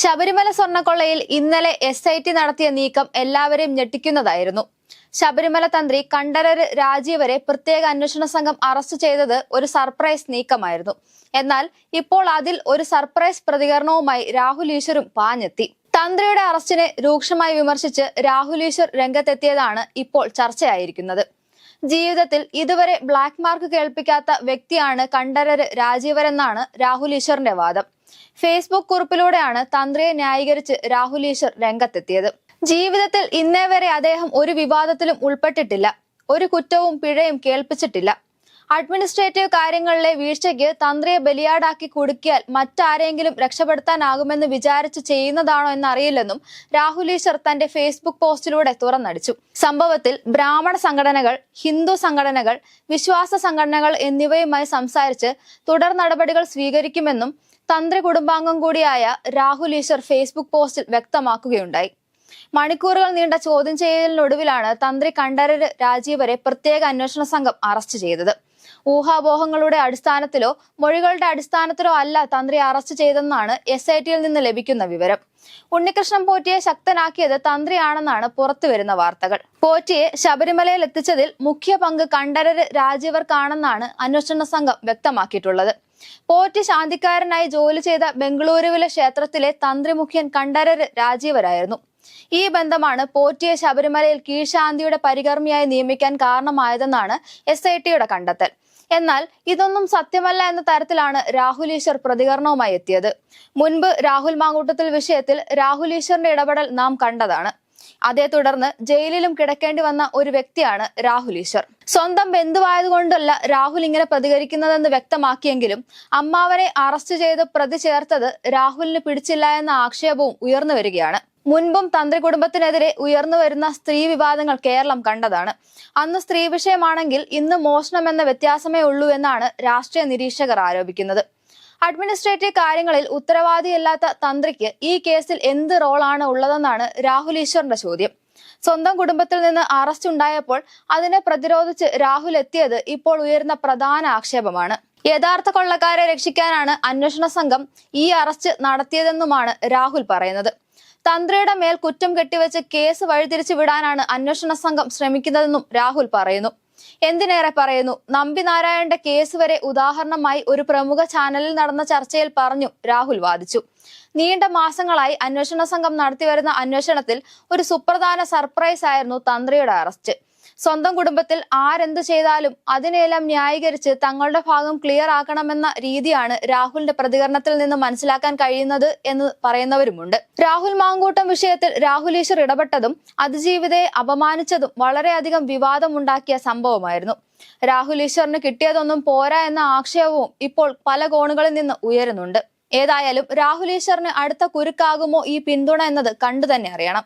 ശബരിമല സ്വർണക്കൊള്ളയിൽ ഇന്നലെ S I T നടത്തിയ നീക്കം എല്ലാവരെയും ഞെട്ടിക്കുന്നതായിരുന്നു. ശബരിമല തന്ത്രി കണ്ഠരര് രാജീവരെ പ്രത്യേക അന്വേഷണ സംഘം അറസ്റ്റ് ചെയ്തത് ഒരു സർപ്രൈസ് നീക്കമായിരുന്നു. എന്നാൽ ഇപ്പോൾ അതിൽ ഒരു സർപ്രൈസ് പ്രതികരണവുമായി രാഹുൽ ഈശ്വരും പാഞ്ഞെത്തി. തന്ത്രിയുടെ അറസ്റ്റിനെ രൂക്ഷമായി വിമർശിച്ച് രാഹുൽ ഈശ്വർ രംഗത്തെത്തിയതാണ് ഇപ്പോൾ ചർച്ചയായിരിക്കുന്നത്. ജീവിതത്തിൽ ഇതുവരെ ബ്ലാക്ക് മാർക്ക് കേൾപ്പിക്കാത്ത വ്യക്തിയാണ് കണ്ഠരര് രാജീവരെന്നാണ് രാഹുൽ ഈശ്വറിന്റെ വാദം. ഫേസ്ബുക്ക് കുറിപ്പിലൂടെയാണ് തന്ത്രിയെ ന്യായീകരിച്ച് രാഹുൽ ഈശ്വർ രംഗത്തെത്തിയത്. ജീവിതത്തിൽ ഇന്നേ വരെ അദ്ദേഹം ഒരു വിവാദത്തിലും ഉൾപ്പെട്ടിട്ടില്ല. ഒരു കുറ്റവും പിഴയും കേൾപ്പിച്ചിട്ടില്ല. അഡ്മിനിസ്ട്രേറ്റീവ് കാര്യങ്ങളിലെ വീഴ്ചയ്ക്ക് തന്ത്രിയെ ബലിയാടാക്കി കുടുക്കിയാൽ മറ്റാരെങ്കിലും രക്ഷപ്പെടുത്താനാകുമെന്ന് വിചാരിച്ച് ചെയ്യുന്നതാണോ എന്നറിയില്ലെന്നും രാഹുൽ ഈശ്വർ തന്റെ ഫേസ്ബുക്ക് പോസ്റ്റിലൂടെ തുറന്നടിച്ചു. സംഭവത്തിൽ ബ്രാഹ്മണ സംഘടനകൾ ഹിന്ദു സംഘടനകൾ വിശ്വാസ സംഘടനകൾ എന്നിവയുമായി സംസാരിച്ച് തുടർ നടപടികൾ സ്വീകരിക്കുമെന്നും തന്ത്രി കുടുംബാംഗം കൂടിയായ രാഹുൽ ഈശ്വർ ഫേസ്ബുക്ക് പോസ്റ്റിൽ വ്യക്തമാക്കുകയുണ്ടായി. മണിക്കൂറുകൾ നീണ്ട ചോദ്യം ചെയ്യലിനൊടുവിലാണ് തന്ത്രി കണ്ഠരര് രാജീവരെ പ്രത്യേക അന്വേഷണ സംഘം അറസ്റ്റ് ചെയ്തത്. ഊഹാപോഹങ്ങളുടെ അടിസ്ഥാനത്തിലോ മൊഴികളുടെ അടിസ്ഥാനത്തിലോ അല്ല തന്ത്രി അറസ്റ്റ് ചെയ്തെന്നാണ് എസ് ഐ ടിയിൽ നിന്ന് ലഭിക്കുന്ന വിവരം. ഉണ്ണികൃഷ്ണൻ പോറ്റിയെ ശക്തനാക്കിയത് തന്ത്രിയാണെന്നാണ് പുറത്തുവരുന്ന വാർത്തകൾ. പോറ്റിയെ ശബരിമലയിൽ എത്തിച്ചതിൽ മുഖ്യ പങ്ക് കണ്ഠരര് രാജീവർക്കാണെന്നാണ് അന്വേഷണ സംഘം വ്യക്തമാക്കിയിട്ടുള്ളത്. പോറ്റി ശാന്തിക്കാരനായി ജോലി ചെയ്ത ബംഗളൂരുവിലെ ക്ഷേത്രത്തിലെ തന്ത്രിമുഖ്യൻ കണ്ഠരര് രാജീവരായിരുന്നു. ഈ ബന്ധമാണ് പോറ്റിയെ ശബരിമലയിൽ കീഴ്ശാന്തിയുടെ പരികർമ്മിയായി നിയമിക്കാൻ കാരണമായതെന്നാണ് എസ് ഐ ടിയുടെ കണ്ടെത്തൽ. എന്നാൽ ഇതൊന്നും സത്യമല്ല എന്ന തരത്തിലാണ് രാഹുൽ ഈശ്വർ പ്രതികരണവുമായി എത്തിയത്. മുൻപ് രാഹുൽ മാങ്കൂട്ടത്തിൽ വിഷയത്തിൽ രാഹുൽ ഈശ്വറിന്റെ ഇടപെടൽ നാം കണ്ടതാണ്. അതേ തുടർന്ന് ജയിലിലും കിടക്കേണ്ടി വന്ന ഒരു വ്യക്തിയാണ് രാഹുൽ ഈശ്വർ. സ്വന്തം ബന്ധുവായതുകൊണ്ടല്ല രാഹുൽ ഇങ്ങനെ പ്രതികരിക്കുന്നതെന്ന് വ്യക്തമാക്കിയെങ്കിലും അമ്മാവനെ അറസ്റ്റ് ചെയ്ത് പ്രതി ചേർത്തത് രാഹുലിന് പിടിച്ചില്ല എന്ന ആക്ഷേപവും ഉയർന്നു വരികയാണ്. മുൻപും തന്ത്രി കുടുംബത്തിനെതിരെ ഉയർന്നു വരുന്ന സ്ത്രീ വിവാദങ്ങൾ കേരളം കണ്ടതാണ്. അന്ന് സ്ത്രീ വിഷയമാണെങ്കിൽ ഇന്ന് മോഷണം എന്ന വ്യത്യാസമേ ഉള്ളൂ എന്നാണ് രാഷ്ട്രീയ നിരീക്ഷകർ ആരോപിക്കുന്നത്. അഡ്മിനിസ്ട്രേറ്റീവ് കാര്യങ്ങളിൽ ഉത്തരവാദിയല്ലാത്ത തന്ത്രിക്ക് ഈ കേസിൽ എന്ത് റോളാണ് ഉള്ളതെന്നാണ് രാഹുൽ ഈശ്വറിന്റെ ചോദ്യം. സ്വന്തം കുടുംബത്തിൽ നിന്ന് അറസ്റ്റ് ഉണ്ടായപ്പോൾ അതിനെ പ്രതിരോധിച്ച് രാഹുൽ എത്തിയത് ഇപ്പോൾ ഉയരുന്ന പ്രധാന ആക്ഷേപമാണ്. യഥാർത്ഥ കൊള്ളക്കാരെ രക്ഷിക്കാനാണ് അന്വേഷണ സംഘം ഈ അറസ്റ്റ് നടത്തിയതെന്നുമാണ് രാഹുൽ പറയുന്നത്. തന്ത്രിയുടെ മേൽ കുറ്റം കെട്ടിവെച്ച് കേസ് വഴിതിരിച്ചു വിടാനാണ് അന്വേഷണ സംഘം ശ്രമിക്കുന്നതെന്നും രാഹുൽ പറയുന്നു. എന്തിനേറെ പറയുന്നു? നമ്പി നാരായണന്റെ കേസ് വരെ ഉദാഹരണമായി ഒരു പ്രമുഖ ചാനലിൽ നടന്ന ചർച്ചയിൽ പറഞ്ഞു രാഹുൽ വാദിച്ചു. നീണ്ട മാസങ്ങളായി അന്വേഷണ സംഘം നടത്തിവരുന്ന അന്വേഷണത്തിൽ ഒരു സുപ്രധാന സർപ്രൈസ് ആയിരുന്നു തന്ത്രിയുടെ അറസ്റ്റ്. സ്വന്തം കുടുംബത്തിൽ ആരെന്ത് ചെയ്താലും അതിനെല്ലാം ന്യായീകരിച്ച് തങ്ങളുടെ ഭാഗം ക്ലിയർ ആക്കണമെന്ന രീതിയാണ് രാഹുലിന്റെ പ്രതികരണത്തിൽ നിന്ന് മനസ്സിലാക്കാൻ കഴിയുന്നത് എന്ന് പറയുന്നവരുമുണ്ട്. രാഹുൽ മാങ്കൂട്ടം വിഷയത്തിൽ രാഹുൽ ഈശ്വർ ഇടപെട്ടതും അതിജീവിതയെ അപമാനിച്ചതും വളരെയധികം വിവാദമുണ്ടാക്കിയ സംഭവമായിരുന്നു. രാഹുൽ ഈശ്വറിന് കിട്ടിയതൊന്നും പോരാ എന്ന ആക്ഷേപവും ഇപ്പോൾ പല കോണുകളിൽ നിന്ന് ഉയരുന്നുണ്ട്. ഏതായാലും രാഹുൽ ഈശ്വറിന് അടുത്ത കുരുക്കാകുമോ ഈ പിന്തുണ എന്നത് കണ്ടു തന്നെ അറിയണം.